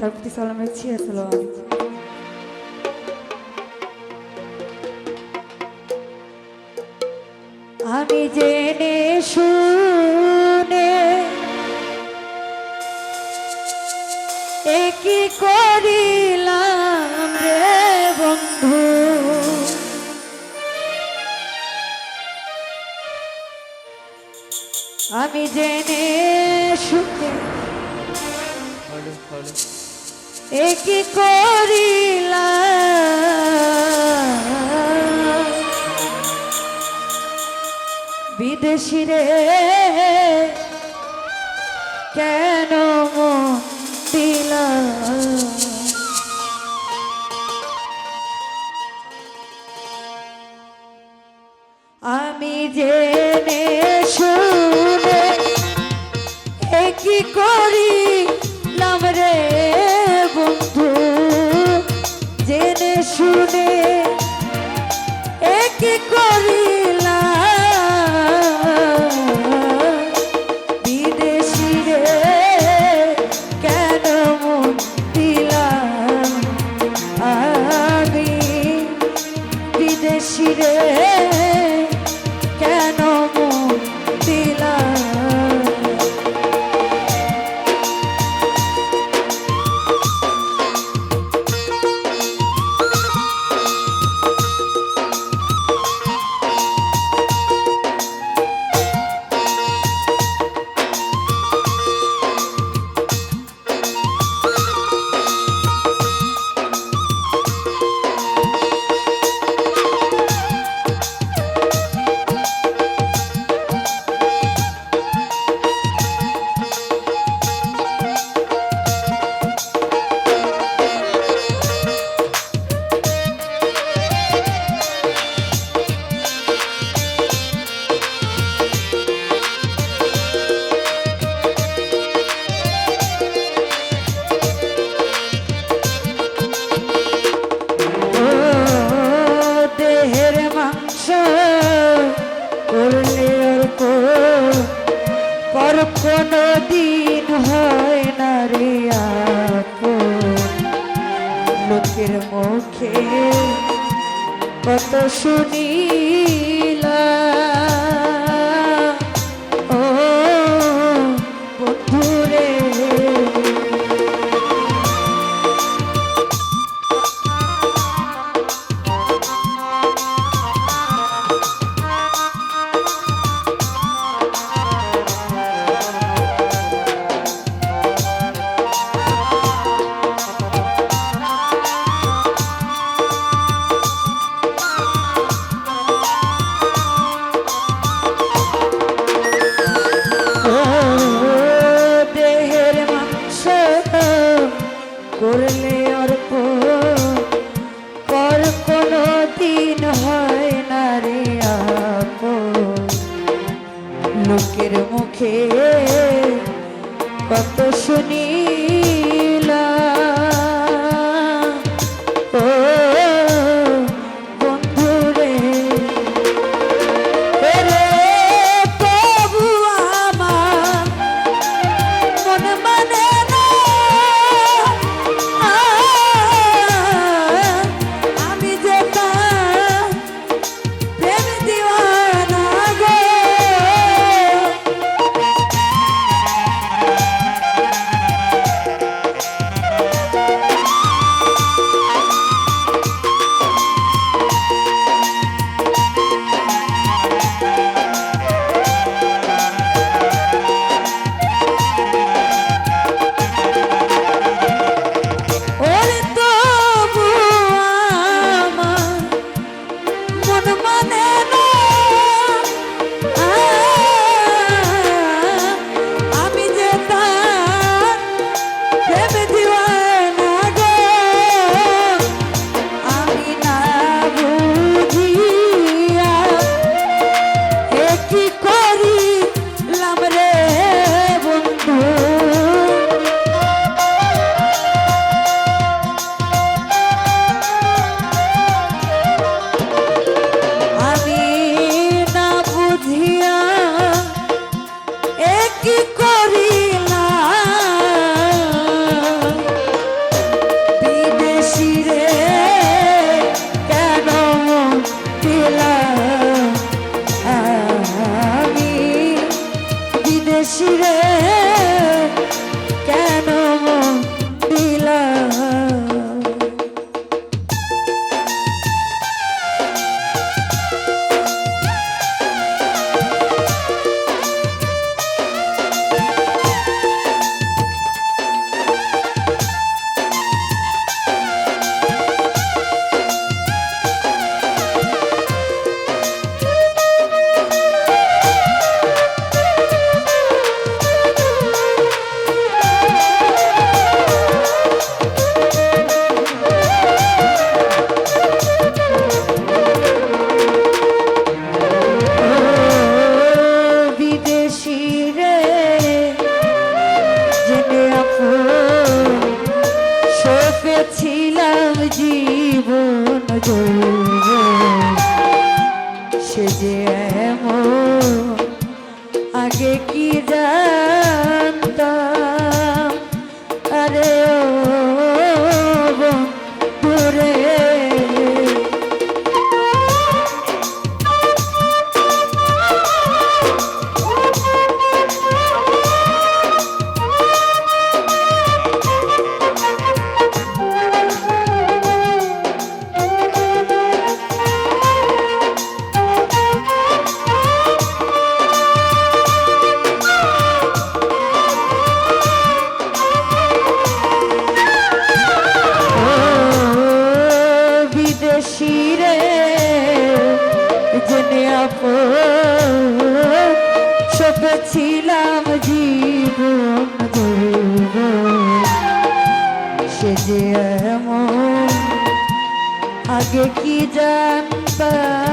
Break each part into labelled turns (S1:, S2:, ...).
S1: তার প্রতি সালাম রাখছি, আসসালাম আমি জেনে শুনে একই করিলাম রে বন্ধু? আমি জেনে শুনে একি করিলা? বিদেশিরে কে কি করি? মুখে কত শুনিলা। মুখে কত শুনি la জানতাম। আরে ও ভেবেছিলাম জীবন দেব সে যে এমন আগে কি জানবা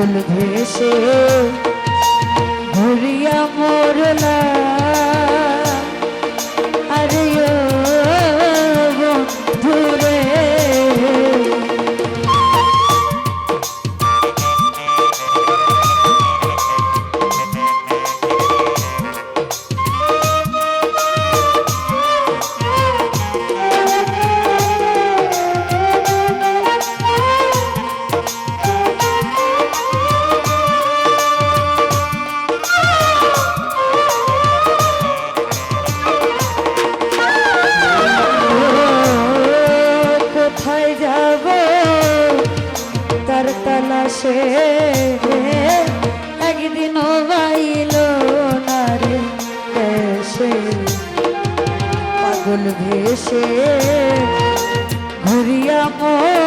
S1: পাগল ভেসে ঘুরিয়া মোরলা পাগল ভেসে ঘুরিয়া মোরলা